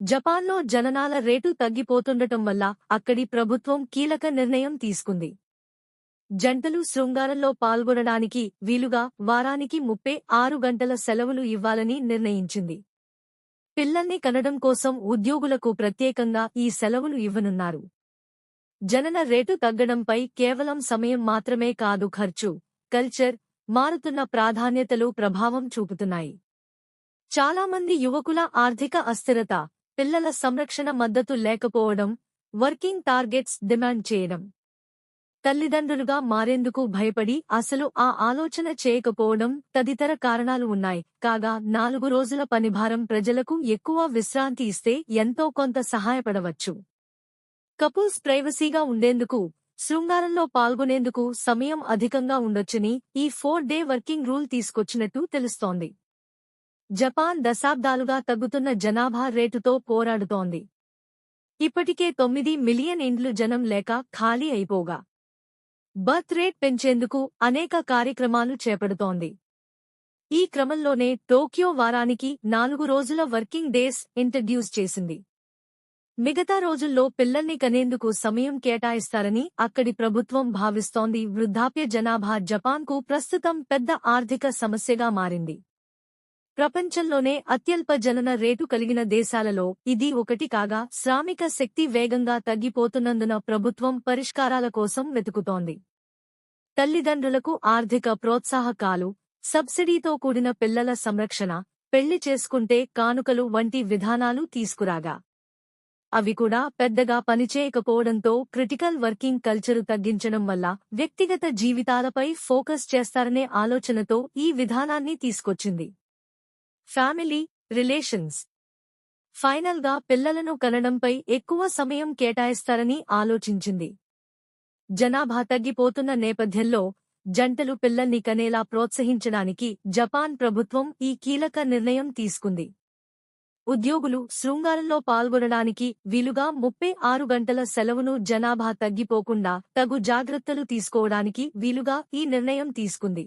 జపాన్లో జననాల రేటు తగ్గిపోతుండటం వల్ల అక్కడి ప్రభుత్వం కీలక నిర్ణయం తీసుకుంది. జంటలు శృంగారంలో పాల్గొనడానికి వీలుగా వారానికి ముప్పై ఆరు గంటల సెలవులు ఇవ్వాలని నిర్ణయించింది. పిల్లల్ని కనడం కోసం ఉద్యోగులకు ప్రత్యేకంగా ఈ సెలవులు ఇవ్వనున్నారు. జనన రేటు తగ్గడంపై కేవలం సమయం మాత్రమే కాదు ఖర్చు కల్చర్ మారుతున్న ప్రాధాన్యతలు ప్రభావం చూపుతున్నాయి. చాలామంది యువకుల ఆర్థిక అస్థిరత పిల్లల సంరక్షణ మద్దతు లేకపోవడం వర్కింగ్ టార్గెట్స్ డిమాండ్ చేయడం. తల్లిదండ్రులుగా మారేందుకు భయపడి అసలు ఆ ఆలోచన చేయకపోవడం తదితర కారణాలు ఉన్నాయి. కాగా నాలుగు రోజుల పనిభారం ప్రజలకు ఎక్కువ విశ్రాంతి ఇస్తే ఎంతో కొంత సహాయపడవచ్చు. కపుల్స్ ప్రైవసీగా ఉండేందుకు శృంగారంలో పాల్గొనేందుకు సమయం అధికంగా ఉండొచ్చని ఈ ఫోర్ డే వర్కింగ్ రూల్ తీసుకొచ్చినట్టు తెలుస్తోంది. జపాన్ దశాబ్దాలుగా తగ్గుతున్న జనాభా రేటుతో పోరాడుతోంది. ఇప్పటికే తొమ్మిది మిలియన్ ఇండ్లు జనం లేక ఖాళీ అయిపోగా. బర్త్ రేట్ పెంచేందుకు అనేక కార్యక్రమాలు చేపడుతోంది. ఈ క్రమంలోనే టోక్యో వారానికి నాలుగు రోజుల వర్కింగ్ డేస్ ఇంట్రడ్యూస్ చేసింది. మిగతా రోజుల్లో పిల్లల్ని కనేందుకు సమయం కేటాయిస్తారని అక్కడి ప్రభుత్వం భావిస్తోంది. వృద్ధాప్య జనాభా జపాన్కు ప్రస్తుతం పెద్ద ఆర్థిక సమస్యగా మారింది. ప్రపంచంలోనే అత్యల్ప జనన రేటు కలిగిన దేశాలలో ఇది ఒకటి కాగా శ్రామిక శక్తి వేగంగా తగ్గిపోతున్నందున ప్రభుత్వం పరిష్కారాల కోసం వెతుకుతోంది. తల్లిదండ్రులకు ఆర్థిక ప్రోత్సాహకాలు సబ్సిడీతో కూడిన పిల్లల సంరక్షణ పెళ్ళి చేసుకుంటే కానుకలు వంటి విధానాలు తీసుకురాగా. అవి కూడా పెద్దగా పనిచేయకపోవడంతో క్రిటికల్ వర్కింగ్ కల్చరు తగ్గించడం వల్ల వ్యక్తిగత జీవితాలపై ఫోకస్ చేస్తారనే ఆలోచనతో ఈ విధానాన్ని తీసుకొచ్చింది. ఫ్యామిలీ రిలేషన్స్ ఫైనల్గా పిల్లలను కనడంపై ఎక్కువ సమయం కేటాయిస్తారని ఆలోచించింది. జనాభా తగ్గిపోతున్న నేపథ్యంలో జంటలు పిల్లల్ని కనేలా ప్రోత్సహించడానికి జపాన్ ప్రభుత్వం ఈ కీలక నిర్ణయం తీసుకుంది. ఉద్యోగులు శృంగారంలో పాల్గొనడానికి వీలుగా ముప్పై ఆరు గంటల సెలవును జనాభా తగ్గిపోకుండా తగు జాగ్రత్తలు తీసుకోవడానికి వీలుగా ఈ నిర్ణయం తీసుకుంది.